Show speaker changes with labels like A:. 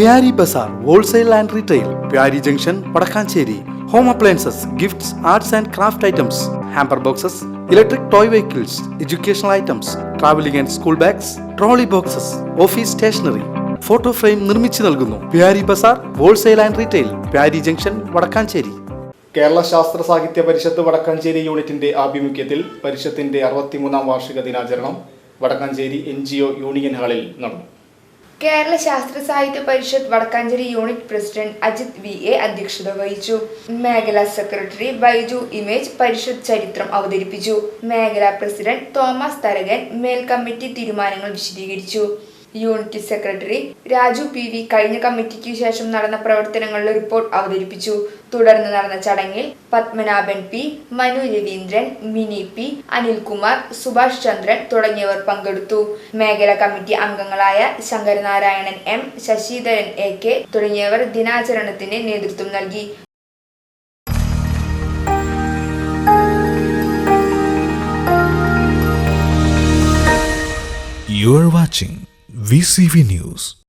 A: Pyari Bazar wholesale and retail Pyari junction Vadakkanchery. Home appliances gifts arts and craft items hamper boxes electric toy vehicles educational items travelling and school bags trolley boxes office stationery photo frame നിർമ്മിച്ചു നൽകുന്നു. Pyari Bazar wholesale and retail Pyari junction Vadakkanchery.
B: Kerala Sasthra Sahithya Parishad Vadakkanchery യൂണിറ്റിന്റെ ആഭിമുഖ്യത്തിൽ പരിഷത്തിന്റെ അറുപത്തിമൂന്നാം വാർഷിക ദിനാചരണം Vadakkanchery N union ഹാളിൽ നടന്നു.
C: Kerala Sasthra Sahithya Parishad Vadakkanchery unit president Ajith V A അധ്യക്ഷത വഹിച്ചു. മേഖലാ സെക്രട്ടറി ബൈജു ഇമേജ് പരിഷത്ത് ചരിത്രം അവതരിപ്പിച്ചു. മേഖലാ പ്രസിഡന്റ് തോമസ് തരകൻ മേൽ കമ്മിറ്റി തീരുമാനങ്ങൾ വിശദീകരിച്ചു. Unit secretary Raju P V കഴിഞ്ഞ കമ്മിറ്റിക്ക് ശേഷം നടന്ന പ്രവർത്തനങ്ങളുടെ റിപ്പോർട്ട് അവതരിപ്പിച്ചു. തുടർന്ന് നടന്ന ചടങ്ങിൽ പത്മനാഭൻ പി മനു രവീന്ദ്രൻ മിനി പി അനിൽകുമാർ സുഭാഷ് ചന്ദ്രൻ തുടങ്ങിയവർ പങ്കെടുത്തു. മേഖലാ കമ്മിറ്റി അംഗങ്ങളായ Sankaranarayanan M Sasidharan A K തുടങ്ങിയവർ ദിനാചരണത്തിന് നേതൃത്വം നൽകി.
D: You are watching VCV News.